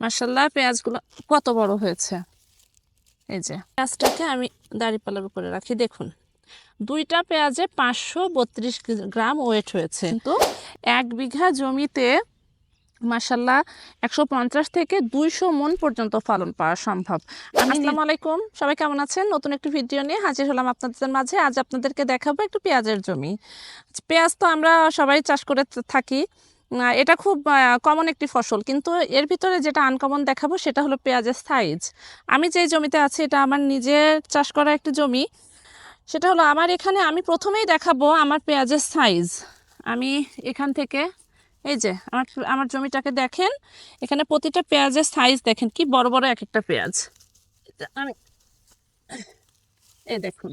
মার্শাল্লাহ পেঁয়াজগুলো কত বড় হয়েছে? এই যে পেঁয়াজটাকে আমি দাঁড়িপালার উপরে রাখি দেখুন। দুইটা পেঁয়াজে পাঁচশো বত্রিশ গ্রাম ওয়েট হয়েছে। কিন্তু এক বিঘা জমিতে মাসাল্লাহ একশো পঞ্চাশ থেকে দুইশো মন পর্যন্ত ফলন পাওয়া সম্ভব। আসসালামু আলাইকুম সবাই কেমন আছেন? নতুন একটি ভিডিও নিয়ে হাজির হলাম আপনাদের মাঝে। আজ আপনাদেরকে দেখাবো একটু পেঁয়াজের জমি। পেঁয়াজ তো আমরা সবাই চাষ করে থাকি। এটা খুব কমন একটি ফসল। কিন্তু এর ভিতরে যেটা আনকমন দেখাবো সেটা হলো পেঁয়াজের সাইজ আমি যেই জমিতে আছি, এটা আমার নিজের চাষ করা একটি জমি। সেটা হলো আমার এখানে আমি প্রথমেই দেখাবো আমার পেঁয়াজের সাইজ আমি এখান থেকে, এই যে, আমার আমার জমিটাকে দেখেন। এখানে প্রতিটা পেঁয়াজের সাইজ দেখেন, কি বড় বড় এক একটা পেঁয়াজ। আমি, এই দেখুন।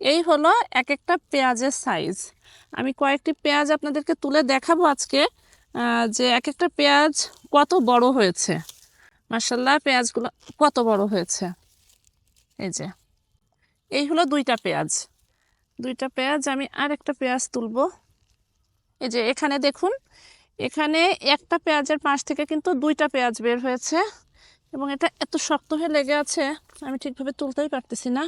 এই হলো এক একটা পেঁয়াজের সাইজ আমি কয়েকটি পেঁয়াজ আপনাদেরকে তুলে দেখাবো আজকে যে এক একটা পেঁয়াজ কত বড় হয়েছে। মার্শাল্লাহ পেঁয়াজগুলো কত বড় হয়েছে। এই যে, এই হলো দুইটা পেঁয়াজ। দুইটা পেঁয়াজ, আমি আর একটা পেঁয়াজ তুলব। এই যে, এখানে দেখুন, এখানে একটা পেঁয়াজের পাশ থেকে কিন্তু দুইটা পেঁয়াজ বের হয়েছে এবং এটা এত শক্ত হয়ে লেগে আছে, আমি ঠিকভাবে তুলতেই পারতেছি না।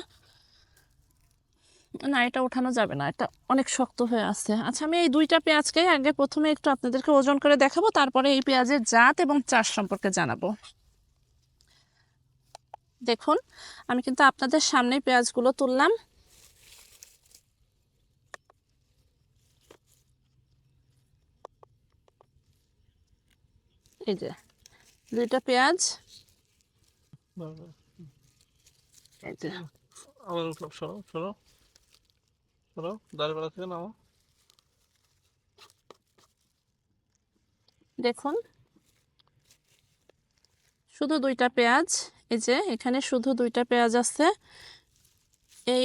না এটা ওঠানো যাবে না এটা অনেক শক্ত হয়ে আছে। আচ্ছা আমি এই দুইটা পেঁয়াজকে আগে প্রথমে একটু আপনাদেরকে ওজন করে দেখাবো তারপরে এই পেঁয়াজের জাত এবং চাষ সম্পর্কে জানাব। দেখুন আমি কিন্তু আপনাদের সামনে পেঁয়াজগুলো তুললাম। এই যে দুইটা পেঁয়াজ। এই যে। সরো দাঁড়িয়ে থেকে নামো। দেখুন। শুধু দুইটা পেঁয়াজ, এই যে এখানে শুধু দুইটা পেঁয়াজ আছে। এই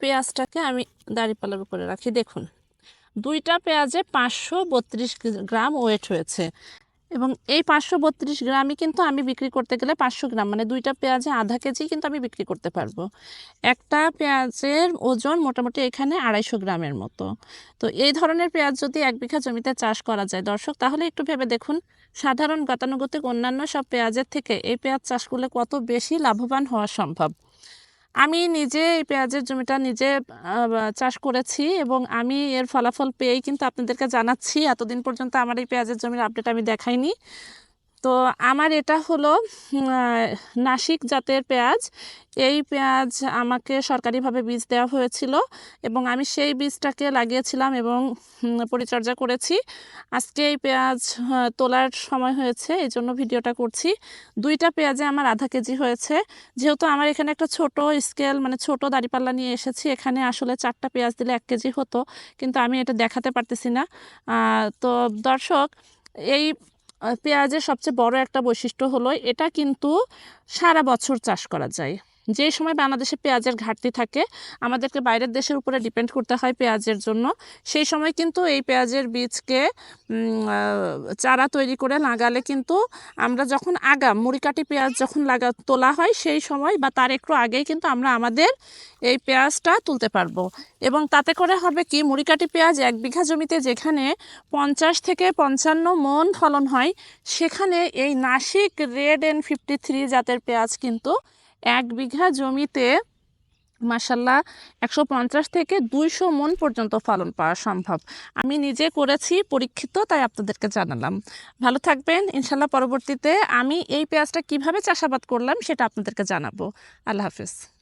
পেঁয়াজটাকে আমি দাঁড়িপালার উপরে রাখি। দেখুন, দুইটা পেঁয়াজে পাঁচশো বত্রিশ গ্রাম ওয়েট হয়েছে। এবং এই পাঁচশো বত্রিশ গ্রামই কিন্তু আমি বিক্রি করতে গেলে পাঁচশো গ্রাম মানে দুইটা পেঁয়াজে আধা কেজি কিন্তু আমি বিক্রি করতে পারব। একটা পেঁয়াজের ওজন মোটামুটি এখানে আড়াইশো গ্রামের মতো। তো এই ধরনের পেঁয়াজ যদি এক বিঘা জমিতে চাষ করা যায় দর্শক, তাহলে একটু ভেবে দেখুন, সাধারণ গতানুগতিক অন্যান্য সব পেঁয়াজের থেকে এই পেঁয়াজ চাষ করলে কত বেশি লাভবান হওয়া সম্ভব। আমি নিজে এই পেঁয়াজের জমিটা নিজে চাষ করেছি এবং আমি এর ফলাফল পেয়েই কিন্তু আপনাদেরকে জানাচ্ছি। এতদিন পর্যন্ত আমার এই পেঁয়াজের জমির আপডেট আমি দেখাইনি। তো আমার এটা হলো নাসিক জাতের পেঁয়াজ। এই পেঁয়াজ আমাকে সরকারিভাবে বীজ দেওয়া হয়েছিল এবং আমি সেই বীজটাকে লাগিয়েছিলাম এবং পরিচর্যা করেছি। আজকে এই পেঁয়াজ তোলার সময় হয়েছে, এই জন্য ভিডিওটা করছি। দুইটা পেঁয়াজে আমার আধা কেজি হয়েছে। যেহেতু আমার এখানে একটা ছোট স্কেল মানে ছোট দাঁড়িপাল্লা নিয়ে এসেছি, এখানে আসলে চারটা পেঁয়াজ দিলে এক কেজি হতো, কিন্তু আমি এটা দেখাতে পারতেছি না। তো দর্শক, এই পেঁয়াজের সবচেয়ে বড় একটা বৈশিষ্ট্য হলো এটা কিন্তু সারা বছর চাষ করা যায়। যে সময় বাংলাদেশে পেঁয়াজের ঘাটতি থাকে, আমাদেরকে বাইরের দেশের উপরে ডিপেন্ড করতে হয় পেঁয়াজের জন্য। সেই সময় কিন্তু এই পেঁয়াজের বীজকে চারা তৈরি করে লাগালে কিন্তু আমরা যখন আগাম মুড়িকাটি পেঁয়াজ যখন লাগা, তোলা হয় সেই সময় বা তার একটু আগেই কিন্তু আমরা আমাদের এই পেঁয়াজটা তুলতে পারব। এবং তাতে করে হবে কি মুড়িকাটি পেঁয়াজ এক বিঘা জমিতে যেখানে পঞ্চাশ থেকে পঞ্চান্ন মন ফলন হয়, সেখানে এই Nashik red N fifty three জাতের পেঁয়াজ কিন্তু এক বিঘা জমিতে মাসাল্লাহ একশো পঞ্চাশ থেকে দুইশো মন পর্যন্ত ফলন পাওয়া সম্ভব। আমি নিজে করেছি, পরীক্ষিত, তাই আপনাদেরকে জানালাম। ভালো থাকবেন, ইনশাল্লাহ পরবর্তীতে আমি এই পেঁয়াজটা কীভাবে চাষাবাদ করলাম সেটা আপনাদেরকে জানাব। আল্লাহ হাফিজ।